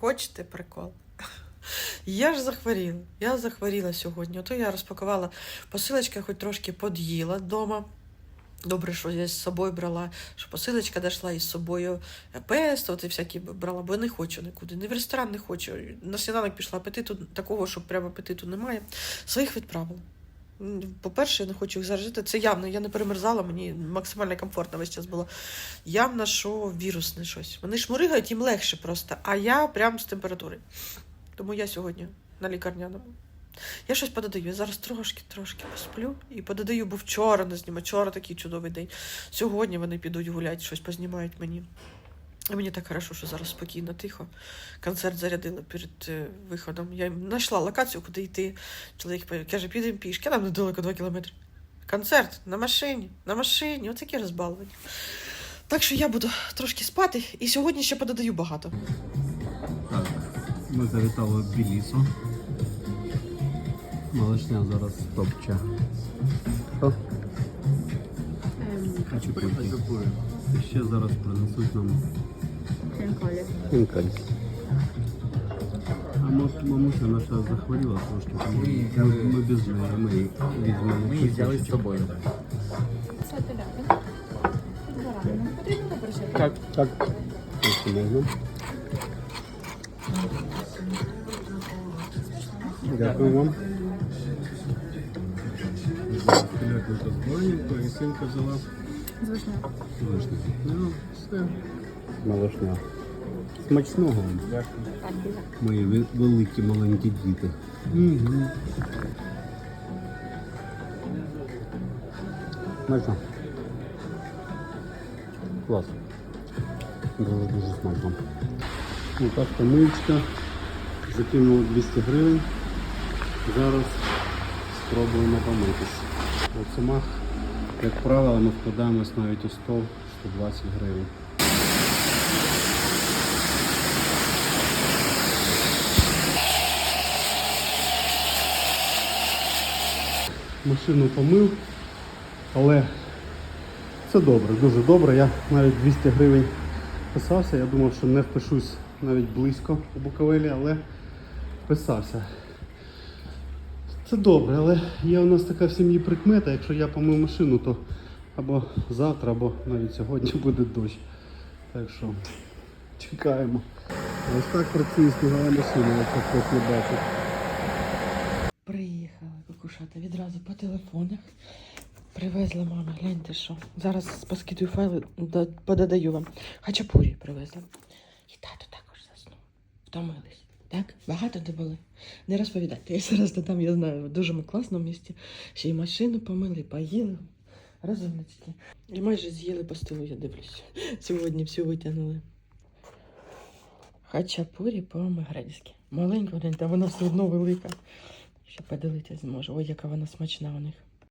Хочете прикол? Я ж захворіла. Я захворіла сьогодні. Ото я розпакувала посилочка, хоч трошки под'їла вдома. Добре, що я з собою брала, що посилочка дійшла із собою песто, і всякі брала, бо я не хочу нікуди. Ні в ресторан не хочу. На сніданок пішла апетиту такого, що прямо апетиту немає. Своїх відправила. По-перше, я не хочу їх заражити. Це явно, я не перемерзала, мені максимально комфортно весь час було. Явно, що вірусне щось. Вони шмуригають, їм легше просто, а я прям з температури. Тому я сьогодні на лікарняному. Я щось пододаю. Я зараз трошки, трошки посплю і пододаю, бо вчора не знімаю. Вчора такий чудовий день. Сьогодні вони підуть гуляти, щось познімають мені. І мені так хорошо, що зараз спокійно, тихо. Концерт зарядила перед е, виходом. Я знайшла локацію, куди йти. Чоловік каже, підемо пішки, нам недалеко 2 кілометри. Концерт на машині, на машині, оце такі розбалування. Так що я буду трошки спати, і сьогодні ще пододаю багато. Так, ми завітали в Білісу. Малишня зараз топче. Що? Хочу прийти. Ще зараз принесуть нам хінкаль. А ма- мамуся наша захворіла трошки, тому ми, ми без неї, ми її візьмемо. Ми її взяли з кусочок. собою. Це теляпина. Під бараном. Потрібно напряжити? Так, так. Ось можна. Дякую вам. Філятинка з боленько, і синка взяла Звичайно. вишню. Ну, все. Малишня. Смачного вам. Мої великі маленькі діти. Угу. Смачно. Клас. Дуже дуже смачно. Ну, так, тамичка. Закинули 200 гривень. Зараз спробуємо помитись. У сумах, як правило, ми вкладаємось навіть у 100-120 гривень. Машину помив, але це добре, дуже добре. Я навіть 200 гривень писався. Я думав, що не впишусь навіть близько у Буковелі, але вписався. Це добре, але є у нас така в сім'ї прикмета, якщо я помив машину, то або завтра, або навіть сьогодні буде дощ. Так що чекаємо. Ось так працює снігова машина, як хтось не бачить. Відразу по телефонах. Привезла мама, гляньте що. Зараз поскидую файли, да- пододаю вам. Хачапурі привезла. І тато також заснув. Втомились. Так? Багато де були? Не розповідайте. Я зараз додам, я знаю, в дуже ми класно місті. Ще й машину помили, поїли. Розумнички. І майже з'їли по я дивлюсь. Сьогодні всю витягнули. Хачапурі по-мегрельськи. Маленька, гляньте, а вона все одно велика. Ще поділитися зможу. Ой, яка вона смачна у них.